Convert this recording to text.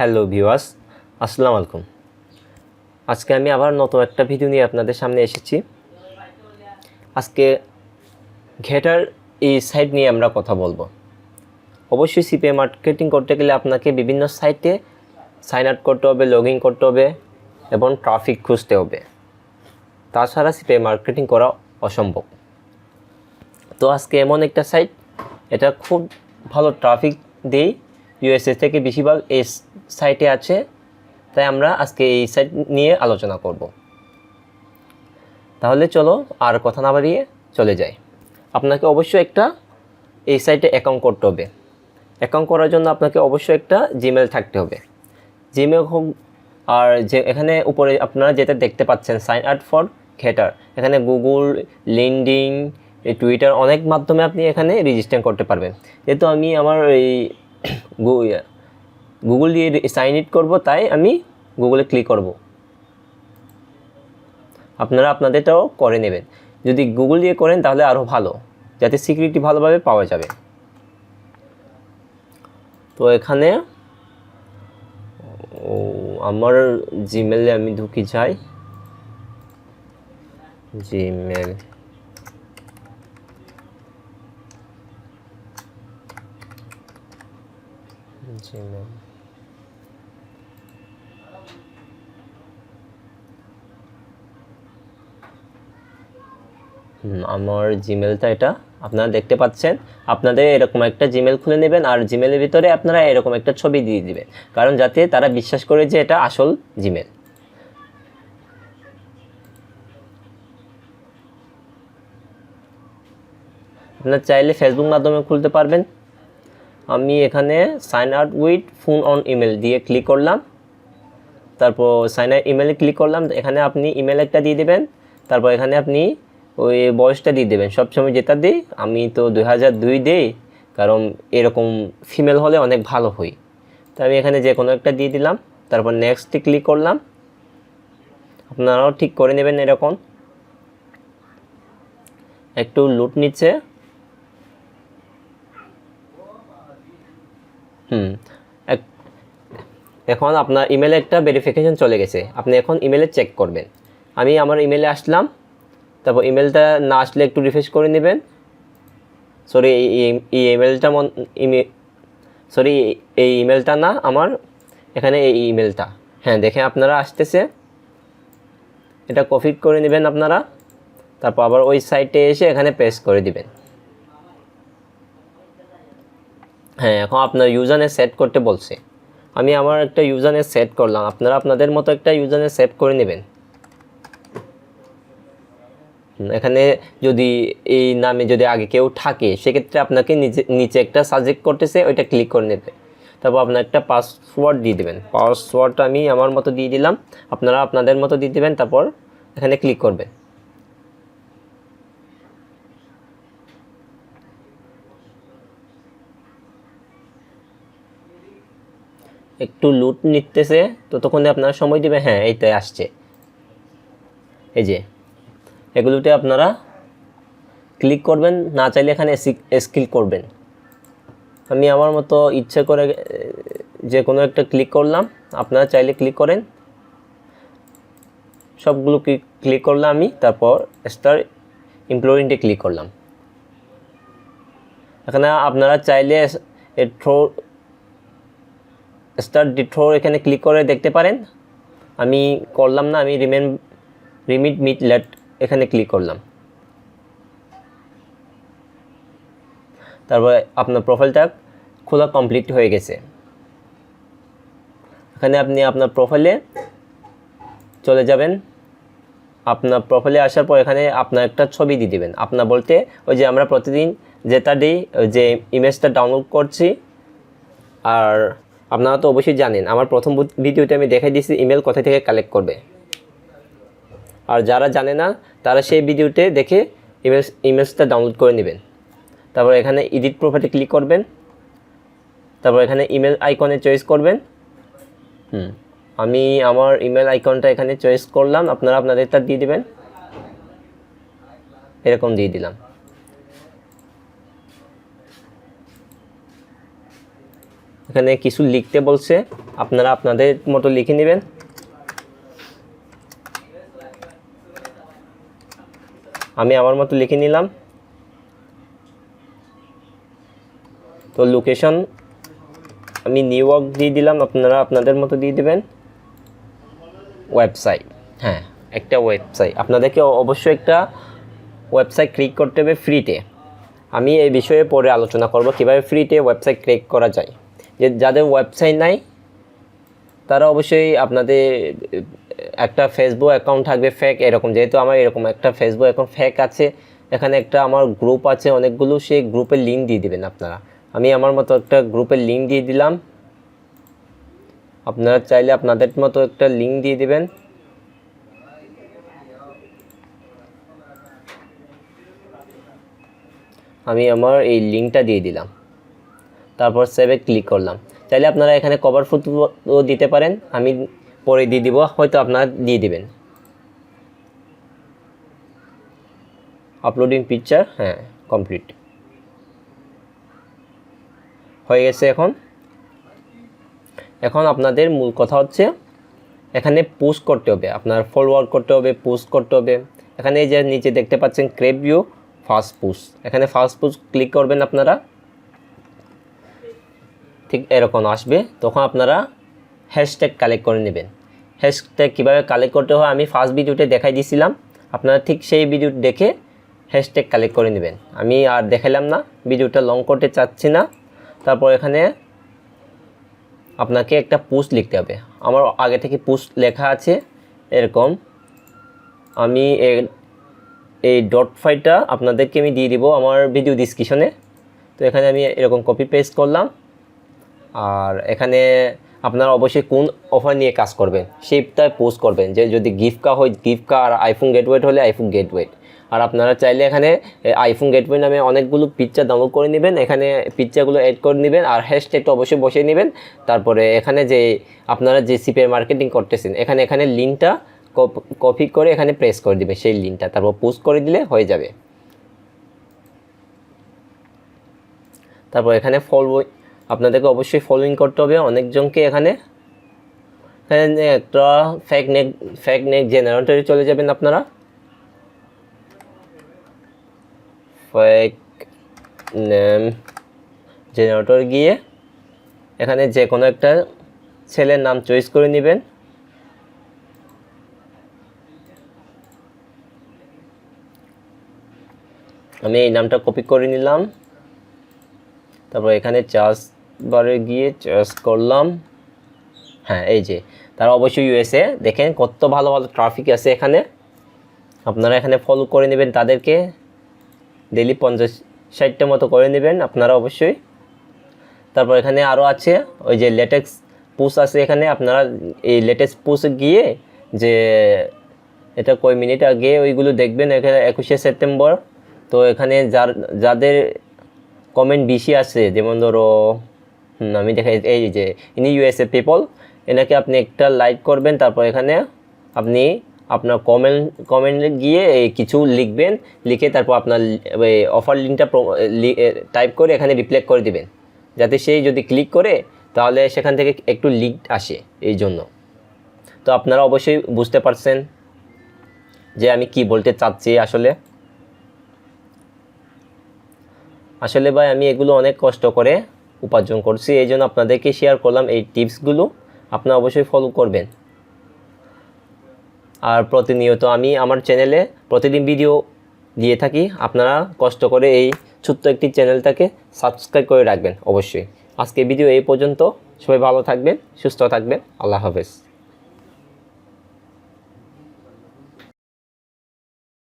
Hello viewers, আসসালামু আলাইকুম। আজকে আমি আবার নতুন একটা ভিডিও নিয়ে আপনাদের সামনে এসেছি। আজকে ঘেটার এই সাইট নিয়ে আমরা কথা বলব। অবশ্যই সিপিএ মার্কেটিং করতে গেলে আপনাকে বিভিন্ন সাইটে সাইন আউট করতে হবে লগ ইন করতে হবে এবং ট্রাফিক খুঁজতে হবে। তাছাড়া সিপিএ মার্কেটিং করা অসম্ভব। তো আজকে এমন একটা সাইট এটা খুব ভালো ট্রাফিক দেই ইউএসএ থেকে বেশিরভাগ এই সাইটে আছে, তাই আমরা আজকে এই সাইট নিয়ে আলোচনা করব। তাহলে চলো আর কথা না বাড়িয়ে চলে যাই। আপনাকে অবশ্যই একটা এই সাইটে অ্যাকাউন্ট করতে হবে। অ্যাকাউন্ট করার জন্য আপনাকে অবশ্যই একটা জিমেল থাকতে হবে। জিমেল হোক আর যে এখানে উপরে আপনারা যেটা দেখতে পাচ্ছেন সাইন আউট ফর খেটার এখানে গুগল লিঙ্কডিং টুইটার অনেক মাধ্যমে আপনি এখানে রেজিস্টার করতে পারবেন। যেহেতু আমি আমার এই গুগল দিয়ে সাইন ইট করব তাই আমি গুগলে ক্লিক করব। আপনারা আপনাদেরটাও করে নেবেন। যদি গুগল দিয়ে করেন তাহলে আরও ভালো যাতে সিকিউরিটি ভালোভাবে পাওয়া যাবে। তো এখানে ও, আমার জিমেলে আমি ঢুকি যাই। জিমেল জিমেল আমার জিমেলটা এটা। আপনারা দেখতে পাচ্ছেন, আপনাদের এরকম একটা জিমেল খুলে নেবেন আর জিমেলের ভিতরে আপনারা এরকম একটা ছবি দিয়ে দিবেন। কারণ যাতে তারা বিশ্বাস করে যে এটা আসল জিমেল আপনার চাইলে ফেসবুক মাধ্যমে খুলতে পারবেন। আমি এখানে sign out with phone on email দিয়ে ক্লিক করলাম। তারপর সাইন আউট ইমেলে ক্লিক করলাম। এখানে আপনি ইমেল একটা দিয়ে দেবেন। তারপর এখানে আপনি ওই বয়সটা দিয়ে দেবেন। সবসময় যেটা দিই, আমি তো দুই হাজার দুই দিই, কারণ এরকম ফিমেল হলে অনেক ভালো হই তো আমি এখানে যে কোনো একটা দিয়ে দিলাম, তারপর নেক্সটে ক্লিক করলাম। আপনারাও ঠিক করে নেবেন এরকম। একটু লুট নিচ্ছে হুম এখন আপনার ইমেলে একটা ভেরিফিকেশন চলে গেছে। আপনি এখন ইমেলে চেক করবেন। আমি আমার ইমেলে আসলাম। তারপর ইমেলটা না আসলে একটু রিফ্রেশ করে নেবেন। সরি এই ইমেলটা মন ইমে সরি এই ইমেলটা না আমার, এখানে এই ইমেলটা হ্যাঁ দেখেন আপনারা আসতেছে। এটা কপি করে নেবেন আপনারা। তারপর আবার ওই সাইটে এসে এখানে পেস্ট করে দিবেন। হ্যাঁ এখন আপনার ইউজারনে সেট করতে বলছে। আমি আমার একটা ইউজারনে সেট করলাম। আপনারা আপনাদের মতো একটা ইউজারনে সেট করে নেবেন। এখানে যদি এই নামে যদি আগে কেউ থাকে, সেক্ষেত্রে আপনাকে নিচে নিচে একটা সাজেক্ট করতেছে, ওইটা ক্লিক করে নেবে। তারপর আপনার একটা পাসওয়ার্ড দিয়ে দেবেন। পাসওয়ার্ডটা আমি আমার মতো দিয়ে দিলাম, আপনারা আপনাদের মতো দিয়ে দেবেন, তারপর এখানে ক্লিক করবেন। একটু লুট নিতেছে, ততক্ষণে আপনারা সময় দেবে হ্যাঁ এইটাই আসছে। এই যে এগুলোতে আপনারা ক্লিক করবেন, না চাইলে এখানে স্কিল করবেন। আমি আমার মতো ইচ্ছে করে যে কোনো একটা ক্লিক করলাম, আপনারা চাইলে ক্লিক করেন। সবগুলো ক্লিক করলাম আমি, তারপর স্টার এমপ্লয়িংটে ক্লিক করলাম। এখানে আপনারা চাইলে থ্রো স্টার ডিথ্রো এখানে ক্লিক করে দেখতে পারেন। আমি করলাম না, আমি রিমেন রিমিট মিট লেট এখানে ক্লিক করলাম। তারপরে আপনার প্রোফাইলটা খোলা কমপ্লিট হয়ে গেছে। এখানে আপনি আপনার প্রোফাইলে চলে যাবেন। আপনার প্রোফাইলে আসার পর এখানে আপনার একটা ছবি দিয়ে দেবেন। আপনার বলতে ওই যে আমরা প্রতিদিন যেটা দিই যে ইমেজটা ডাউনলোড করছি। আর আপনারা তো অবশ্যই জানেন, আমার প্রথম ভিডিওতে আমি দেখাই দিয়েছি ইমেল কোথা থেকে কালেক্ট করবে। আর যারা জানে না, তারা সেই ভিডিওতে দেখে ইমেজ ইমেজটা ডাউনলোড করে নেবেন। তারপর এখানে এডিট প্রোফাইলে ক্লিক করবেন। তারপর এখানে ইমেল আইকনে চয়েস করবেন। হুম, আমি আমার ইমেল আইকনটা এখানে চয়েস করলাম, আপনারা আপনাদেরটা দিয়ে দেবেন। এরকম দিয়ে দিলাম। এখানে কিছু লিখতে বলছে, আপনারা আপনাদের মতো লিখে নেবেন। আমি আমার মতো লিখে নিলাম। তো লোকেশন আমি নিউ ইয়র্ক দিয়ে দিলাম, আপনারা আপনাদের মতো দিয়ে দেবেন। ওয়েবসাইট হ্যাঁ একটা ওয়েবসাইট আপনাদেরকে অবশ্যই একটা ওয়েবসাইট ক্লিক করতে হবে ফ্রিতে আমি এই বিষয়ে পরে আলোচনা করব কীভাবে ফ্রিতে ওয়েবসাইট ক্লিক করা যায়। যে যাদের ওয়েবসাইট নাই, তারা অবশ্যই আপনাদের একটা ফেসবুক অ্যাকাউন্ট থাকবে ফেক এরকম। যেহেতু আমার এরকম একটা ফেসবুক অ্যাকাউন্ট ফেক আছে, এখানে একটা আমার গ্রুপ আছে, অনেকগুলো, সেই গ্রুপের লিঙ্ক দিয়ে দিবেন আপনারা। আমি আমার মতো একটা গ্রুপের লিঙ্ক দিয়ে দিলাম। আপনারা চাইলে আপনাদের মতো একটা লিঙ্ক দিয়ে দিবেন। আমি আমার এই লিঙ্কটা দিয়ে দিলাম। তারপর সেভে ক্লিক করলাম। চাইলে আপনারা এখানে কভার ফটো দিতে পারেন। আমি পরে দিয়ে দিব, হয়তো আপনারা দিয়ে দিবেন। আপলোডিং পিকচার হ্যাঁ কমপ্লিট হয়ে গেছে এখন। এখন আপনাদের মূল কথা হচ্ছে, এখানে পোস্ট করতে হবে, আপনার ফলোয়ার করতে হবে পোস্ট করতে হবে। এখানে যে নিচে দেখতে পাচ্ছেন ক্রেপ ভিউ ফার্স্ট পোস্ট এখানে ফার্স্ট পোস্ট ক্লিক করবেন আপনারা। ঠিক এরকম আসবে, তখন আপনারা হ্যাশট্যাগ কালেক্ট করে নেবেন। হ্যাশট্যাগ কীভাবে কালেক্ট করতে হয় আমি ফার্স্ট ভিডিওতে দেখাই দিয়েছিলাম আপনারা ঠিক সেই ভিডিও দেখে হ্যাশট্যাগ কালেক্ট করে নেবেন। আমি আর দেখালাম না ভিডিওটা লং করতে চাচ্ছি না। তারপর এখানে আপনাকে একটা পোস্ট লিখতে হবে। আমার আগে থেকে পোস্ট লেখা আছে, এরকম। আমি এই ডট ফাইলটা আপনাদেরকে আমি দিয়ে দিব আমার ভিডিও ডিসক্রিপশনে তো এখানে আমি এরকম কপি পেস্ট করলাম। আর এখানে আপনারা অবশ্যই কোন অফার নিয়ে কাজ করবেন সেইটা পোস্ট করবেন যে যদি গিফট কা হয় গিফট কা আর আইফোন গেটওয়েট হলে আইফোন গেটওয়েট আর আপনারা চাইলে এখানে আইফোন গেটওয়ে নামে অনেকগুলো পিকচার ডাউনলোড করে নেবেন, এখানে পিকচারগুলো অ্যাড করে নেবেন আর হ্যাশট্যাগটা অবশ্যই বসিয়ে নেবেন। তারপরে এখানে যে, আপনারা যে সিপের মার্কেটিং করতেছেন, এখানে এখানে লিঙ্কটা কপি করে এখানে প্রেস করে দিবে সেই লিঙ্কটা তারপর পোস্ট করে দিলে হয়ে যাবে। তারপর এখানে ফলো আপনাদেরকে অবশ্যই ফলোইং করতে হবে। অনেকজনকে এখানে একটা ফ্যাক নেক ফ্যাক নেক জেনারেটরে চলে যাবেন আপনারা। ফ্যাক নেম জেনারেটর গিয়ে এখানে যে কোনো একটা ছেলের নাম চয়েস করে নেবেন। আমি এই নামটা কপি করে নিলাম। তারপর এখানে চার্জ বারে গিয়ে চার্জ করলাম। হ্যাঁ এই যে, তারা অবশ্যই ইউএসএ দেখেন কত ভালো ভালো ট্রাফিক আছে এখানে। আপনারা এখানে ফলো করে নেবেন তাদেরকে। ডেলি পঞ্চাশ ষাটটা মতো করে নেবেন আপনারা অবশ্যই। তারপর এখানে আরও আছে, ওই যে লেটেক্স পুস আছে এখানে। আপনারা এই লেটেস্ট পুস গিয়ে যে, এটা কয় মিনিট আগে ওইগুলো দেখবেন, এখানে একুশে সেপ্টেম্বর। তো এখানে যার, যাদের কমেন্ট বেশি আছে, যেমন ধরো আমি দেখাই এই যে, ইনি ইউএসএ পিপল এনাকে আপনি একটা লাইক করবেন, তারপর এখানে আপনি আপনার কমেন্ট কমেন্টে গিয়ে কিছু লিখবেন, লিখে তারপর আপনার অফার লিঙ্কটা টাইপ করে এখানে রিপ্লাই করে দিবেন। যাতে সেই যদি ক্লিক করে, তাহলে সেখান থেকে একটু লিঙ্ক আসে এই জন্য। তো আপনারা অবশ্যই বুঝতে পারছেন যে আমি কি বলতে চাচ্ছি আসলে। আসলে ভাই, আমি এগুলো অনেক কষ্ট করে উপার্জন করছি, এই জন্য আপনাদেরকে শেয়ার করলাম এই টিপসগুলো আপনারা অবশ্যই ফলো করবেন। আর প্রতিনিয়ত আমি আমার চ্যানেলে প্রতিদিন ভিডিও দিয়ে থাকি। আপনারা কষ্ট করে এই ছোট্ট একটি চ্যানেলটাকে সাবস্ক্রাইব করে রাখবেন অবশ্যই। আজকে ভিডিও এই পর্যন্ত। সবাই ভালো থাকবেন, সুস্থ থাকবেন। আল্লাহ হাফেজ।